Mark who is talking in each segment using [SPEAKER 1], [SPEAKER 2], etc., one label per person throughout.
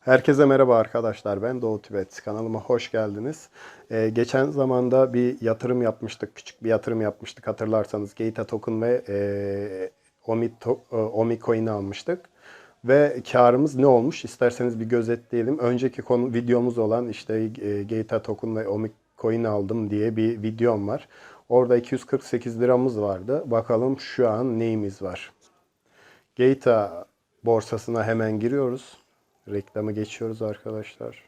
[SPEAKER 1] Herkese merhaba arkadaşlar. Ben Doğu Tibet. Kanalıma hoş geldiniz. Ee, geçen zamanda bir yatırım yapmıştık. Küçük bir yatırım yapmıştık hatırlarsanız. Gate Token ve e, Omi, to, e, Omi Coin'i almıştık. Ve karımız ne olmuş? İsterseniz bir gözetleyelim. Önceki konu videomuz olan işte e, Gate Token ve Omi Coin aldım diye bir videom var. Orada 248 liramız vardı. Bakalım şu an neyimiz var. Gata borsasına hemen giriyoruz. Reklamı geçiyoruz arkadaşlar.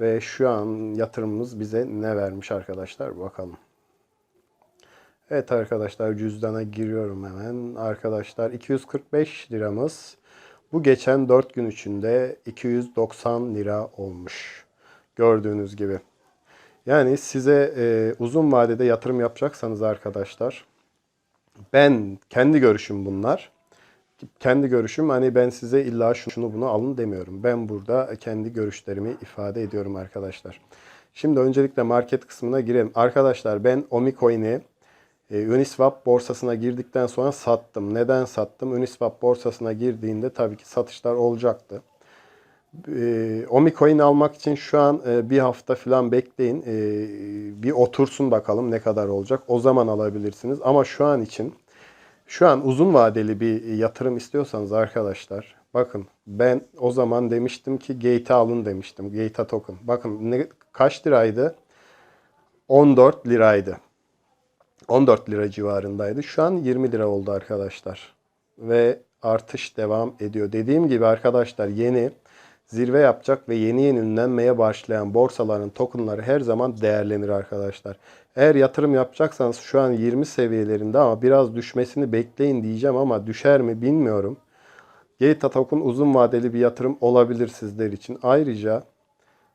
[SPEAKER 1] Ve şu an yatırımımız bize ne vermiş arkadaşlar bakalım. Evet arkadaşlar cüzdana giriyorum hemen. Arkadaşlar 245 liramız. Bu geçen 4 gün içinde 290 lira olmuş. Gördüğünüz gibi. Yani size e, uzun vadede yatırım yapacaksanız arkadaşlar ben kendi görüşüm bunlar kendi görüşüm hani ben size illa şunu bunu alın demiyorum. Ben burada kendi görüşlerimi ifade ediyorum arkadaşlar. Şimdi öncelikle market kısmına girelim. Arkadaşlar ben Omicoin'i e, Uniswap borsasına girdikten sonra sattım. Neden sattım? Uniswap borsasına girdiğinde tabii ki satışlar olacaktı. E, Omicoin almak için şu an e, bir hafta falan bekleyin. E, bir otursun bakalım ne kadar olacak. O zaman alabilirsiniz. Ama şu an için şu an uzun vadeli bir yatırım istiyorsanız arkadaşlar bakın ben o zaman demiştim ki Gate alın demiştim. Gate token. Bakın ne, kaç liraydı? 14 liraydı. 14 lira civarındaydı. Şu an 20 lira oldu arkadaşlar. Ve artış devam ediyor. Dediğim gibi arkadaşlar yeni zirve yapacak ve yeni yeni ünlenmeye başlayan borsaların tokenları her zaman değerlenir arkadaşlar. Eğer yatırım yapacaksanız şu an 20 seviyelerinde ama biraz düşmesini bekleyin diyeceğim ama düşer mi bilmiyorum. Gate token uzun vadeli bir yatırım olabilir sizler için. Ayrıca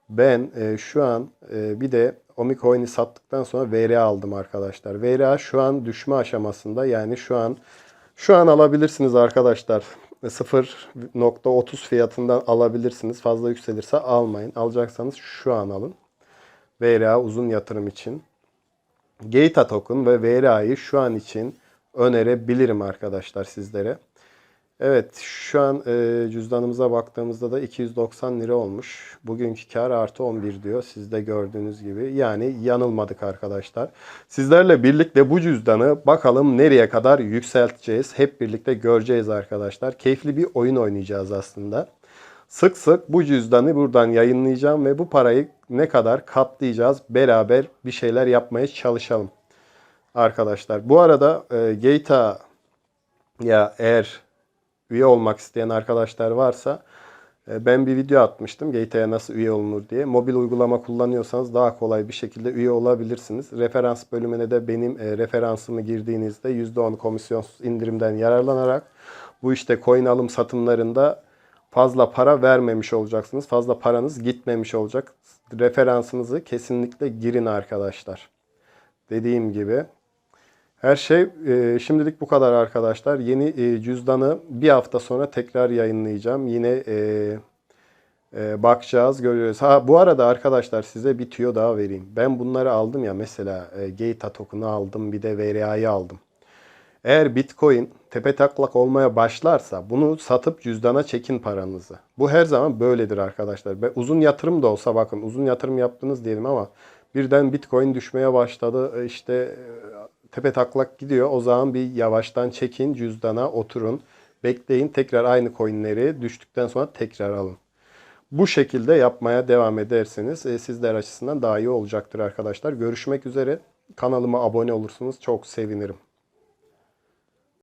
[SPEAKER 1] ben e, şu an e, bir de Omicoin'i sattıktan sonra VRA aldım arkadaşlar. VRA şu an düşme aşamasında. Yani şu an şu an alabilirsiniz arkadaşlar. 0.30 fiyatından alabilirsiniz. Fazla yükselirse almayın. Alacaksanız şu an alın. VRA uzun yatırım için. Gata token ve VRA'yı şu an için önerebilirim arkadaşlar sizlere. Evet şu an e, cüzdanımıza baktığımızda da 290 lira olmuş. Bugünkü kar artı 11 diyor. Siz de gördüğünüz gibi. Yani yanılmadık arkadaşlar. Sizlerle birlikte bu cüzdanı bakalım nereye kadar yükselteceğiz. Hep birlikte göreceğiz arkadaşlar. Keyifli bir oyun oynayacağız aslında. Sık sık bu cüzdanı buradan yayınlayacağım ve bu parayı ne kadar katlayacağız beraber bir şeyler yapmaya çalışalım. Arkadaşlar bu arada e, Gata ya eğer üye olmak isteyen arkadaşlar varsa e, ben bir video atmıştım Gata'ya nasıl üye olunur diye. Mobil uygulama kullanıyorsanız daha kolay bir şekilde üye olabilirsiniz. Referans bölümüne de benim e, referansımı girdiğinizde %10 komisyonsuz indirimden yararlanarak bu işte coin alım satımlarında fazla para vermemiş olacaksınız. Fazla paranız gitmemiş olacak. Referansınızı kesinlikle girin arkadaşlar. Dediğim gibi her şey e, şimdilik bu kadar arkadaşlar. Yeni e, cüzdanı bir hafta sonra tekrar yayınlayacağım. Yine e, e, bakacağız, göreceğiz. Ha bu arada arkadaşlar size bir tüyo daha vereyim. Ben bunları aldım ya mesela e, Gata token'ı aldım bir de VRA'yı aldım. Eğer Bitcoin tepe taklak olmaya başlarsa bunu satıp cüzdana çekin paranızı. Bu her zaman böyledir arkadaşlar. Ve uzun yatırım da olsa bakın uzun yatırım yaptınız diyelim ama birden Bitcoin düşmeye başladı. E, işte e, tepe taklak gidiyor. O zaman bir yavaştan çekin cüzdana oturun. Bekleyin tekrar aynı coinleri düştükten sonra tekrar alın. Bu şekilde yapmaya devam ederseniz e, sizler açısından daha iyi olacaktır arkadaşlar. Görüşmek üzere. Kanalıma abone olursunuz. Çok sevinirim.